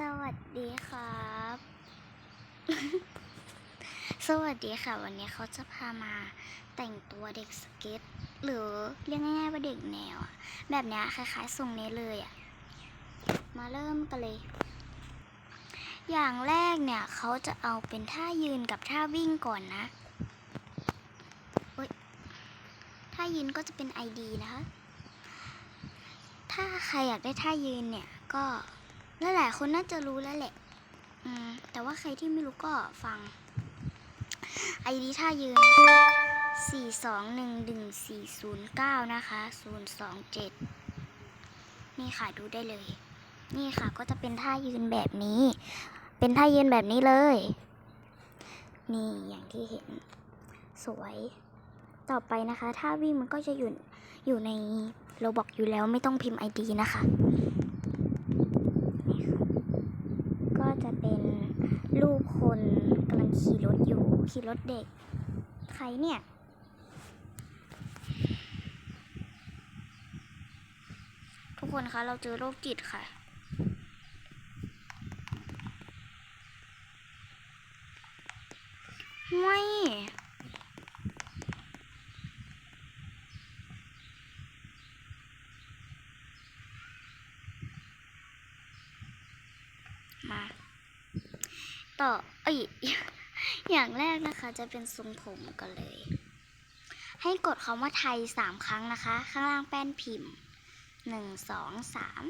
สวัสดีครับ สวัสดีค่ะ วันนี้เขาจะพามาแต่งตัวเด็กสเก็ต หรือเรียกง่ายๆว่าเด็กแนวอะแบบเนี้ยคล้ายๆทรงนี้เลยอะมาเริ่มกันเลย อย่างแรกเนี่ยเขาจะเอาเป็นท่ายืนกับท่าวิ่งก่อนนะเฮ้ยท่ายืนก็จะเป็น ID นะคะ ถ้าใครอยากได้ท่ายืนเนี่ยก็ หลายคนน่าจะรู้แล้วแหละ อืม แต่ว่าใครที่ไม่รู้ก็ฟัง ไอดีท่ายืนนะคะสี่สองหนึ่งหนึ่งสี่ศูนย์เก้านะคะศูนย์สองเจ็ดนี่ค่ะดูได้เลย นี่ค่ะก็จะเป็นท่ายืนแบบนี้ เป็นท่ายืนแบบนี้เลย นี่อย่างที่เห็นสวย ต่อไปนะคะท่าวิ่งมันก็จะอยู่อยู่ในโรบอกอยู่แล้วไม่ต้องพิมพ์ ID นะคะ นี่ค่ะก็จะเป็นรูปคนกำลัง ขี่รถอยู่ ขี่รถเด็ก ใครเนี่ย ทุกคนคะ เราเจอโรคจิตค่ะ ไม่มาต่อเอ้ย อย่างแรกนะคะจะเป็นทรงผมกันเลย ให้กดคำว่าไทยสามครั้งนะคะ ข้างล่างแป้นพิมพ์หนึ่งสองสาม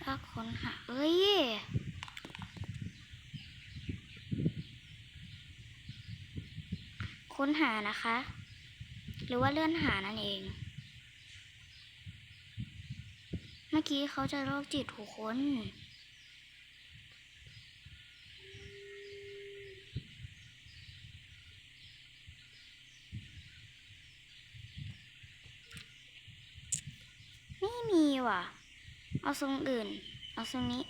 แล้วค้นหาเอ้ยค้นหานะคะ หรือว่าเลื่อนหานั่นเอง เมื่อกี้เขาจะโรคจิตทุกคน ม่มีว่ะ เอาทรงอื่น เอาทรงนี้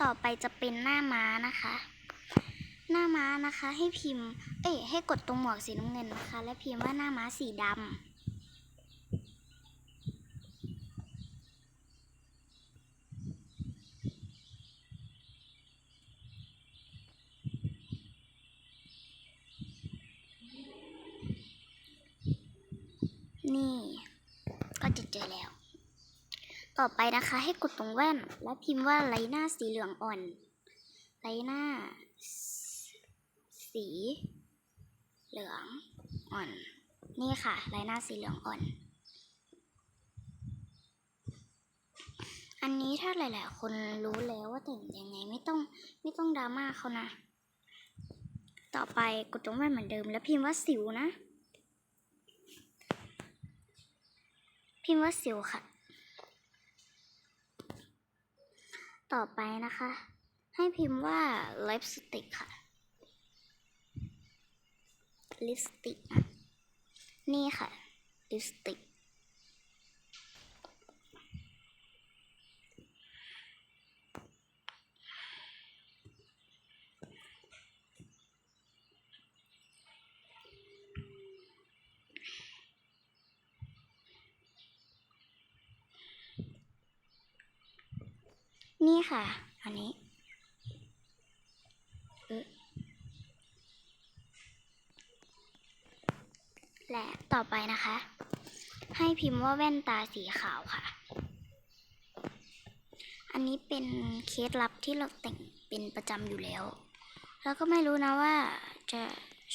ต่อไปจะเป็นหน้าม้านะคะ หน้าม้านะคะให้พิมพ์ เอ้ยให้กดตรงหมวกสีน้ำเงินนะคะ และพิมพ์ว่าหน้าม้าสีดำ นี่ ก็จะเจอแล้ว ต่อไปนะคะ ให้กดตรงแว่น แล้วพิมพ์ว่าไลหน้าสีเหลืองอ่อนไลหน้า สีเหลืองอ่อน นี่ค่ะไลหน้าสีเหลืองอ่อน อันนี้ถ้าหลาย ๆ คนรู้แล้วว่าแต่งยังไงไม่ต้องไม่ต้องดราม่าเขานะ ต่อไปกดตรงแว่นเหมือนเดิม แล้วพิมพ์ว่าสิวนะ พิมพ์ว่าสิวค่ะ ต่อไปนะคะ ให้พิมพ์ว่าลิปสติกค่ะ ลิปสติก นี่ค่ะ ลิปสติก นี่ค่ะ อันนี้และต่อไปนะคะ ให้พิมพ์ว่าแว่นตาสีขาวค่ะ อันนี้เป็นเคสลับที่เราแต่งเป็นประจำอยู่แล้ว แล้วก็ไม่รู้นะว่าจะ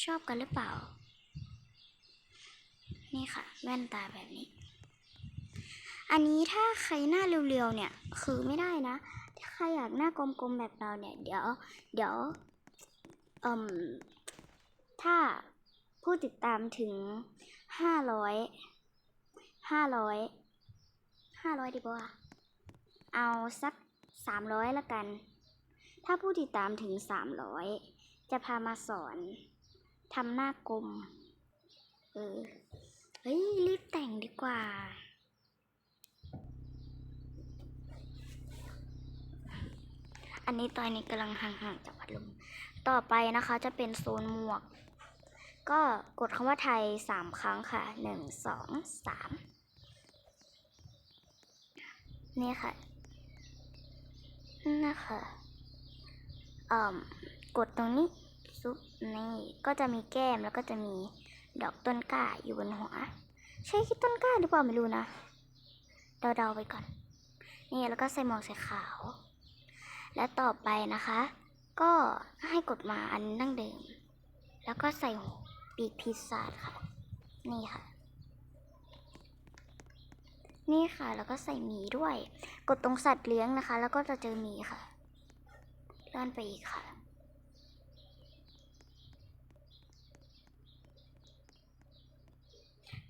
ชอบกันหรือเปล่า นี่ค่ะ แว่นตาแบบนี้ อันนี้ถ้าใครหน้าเรียวๆเนี่ย คือไม่ได้นะ ถ้าใครอยากหน้ากลมๆแบบเราเนี่ย เดี๋ยว เดี๋ยวอืมถ้าผู้ติดตามถึงห้าร้อยห้าร้อยห้าร้อยดีกว่า เอาสักสามร้อยละกัน ถ้าผู้ติดตามถึงสามร้อยจะพามาสอนทำหน้ากลม เออ เฮ้ย รีบแต่งดีกว่า อันนี้ตอนนี้กำลังห่างๆจากพัดลม ต่อไปนะคะจะเป็นโซนหมวก ก็กดคำว่าไทยสามครั้งค่ะหนึ่งสองสามนี่ค่ะ นะคะเอ่มกดตรงนี้ซุปนี่ก็จะมีแก้มแล้วก็จะมีดอกต้นกล้าอยู่บนหัว ใช่คิดต้นกล้าหรือเปล่าไม่รู้นะ เดาๆไปก่อน นี่แล้วก็ใส่หมวกสีขาว และต่อไปนะคะ ก็ให้กดมาอันนั่งเดิม แล้วก็ใส่ปีกพิซซ่าค่ะ นี่ค่ะ นี่ค่ะ แล้วก็ใส่หมีด้วย กดตรงสัตว์เลี้ยงนะคะ แล้วก็จะเจอหมีค่ะเลื่อนไปอีกค่ะ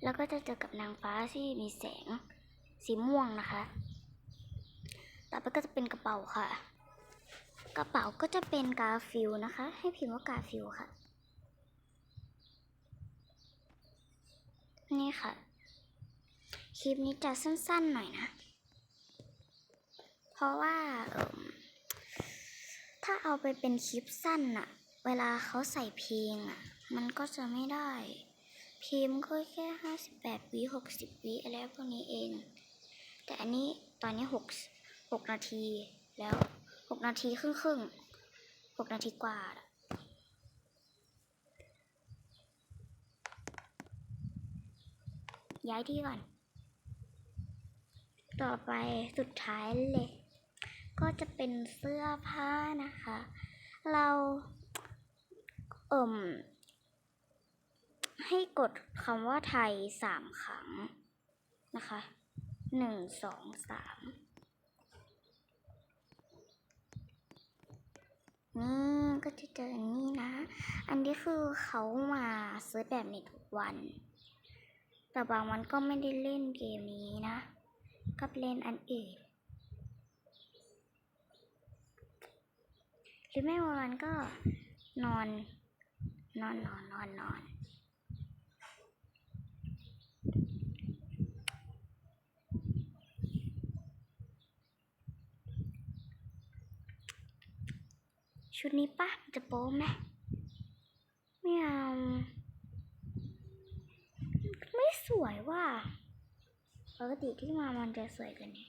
แล้วก็จะเจอกับนางฟ้าที่มีแสงสีม่วงนะคะ ต่อไปก็จะเป็นกระเป๋าค่ะ กระเป๋าก็จะเป็นกาฟิลนะคะ ให้พิมพ์ว่ากาฟิลค่ะ นี่ค่ะ คลิปนี้จะสั้นๆหน่อยนะ เพราะว่าถ้าเอาไปเป็นคลิปสั้นอะเวลาเขาใส่เพลงอะมันก็จะไม่ได้ พิมพ์ก็แค่ห้าสิบแปดวิหกสิบวิอะไรพวกนี้เอง แต่อันนี้ตอนนี้หกหกนาทีแล้ว หกนาทีครึ่งครึ่งหกนาทีกว่าอะย้ายที่ก่อน ต่อไปสุดท้ายเลย ก็จะเป็นเสื้อผ้านะคะ เราเอิ่ม ให้กดคำว่าไทยสามครั้งนะคะหนึ่งสองสาม นี่ก็จะเจออันนี้นะ อันนี้คือเขามาซื้อแบบในทุกวัน แต่บางวันก็ไม่ได้เล่นเกมนี้นะก็เล่นอันอื่น หรือไม่บางวันก็นอน นอนนอนนอนนอน ชุดนี้ปะมันจะโป๊ไหมไม่เอาไม่สวยว่ะปกติที่มามันจะสวยกันนี่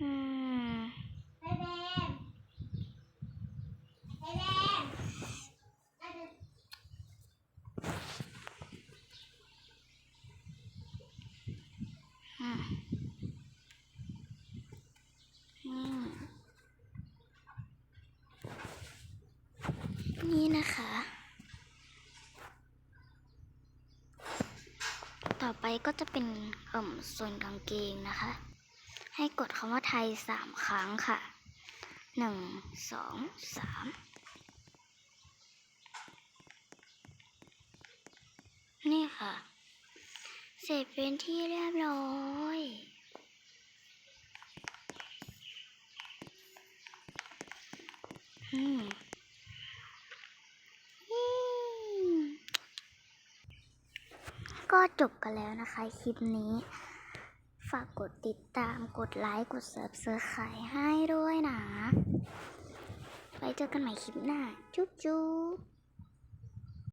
อืม ไอแบมไอแบมไอแบม อืมอืม นี่นะคะ ต่อไปก็จะเป็นเอ่มส่วนกางเกงนะคะ ให้กดคำว่าไทยสามครั้งค่ะหนึ่งสองสามนี่ค่ะ เสร็จเป็นที่เรียบร้อย อืมอืม ก็จบกันแล้วนะคะ คลิปนี้ ฝากกดติดตามกดไลค์ กดเซิร์ฟเซอร์ไข่ให้ด้วยนะ ไว้เจอกันใหม่คลิปหน้า จุ๊บจุ๊บ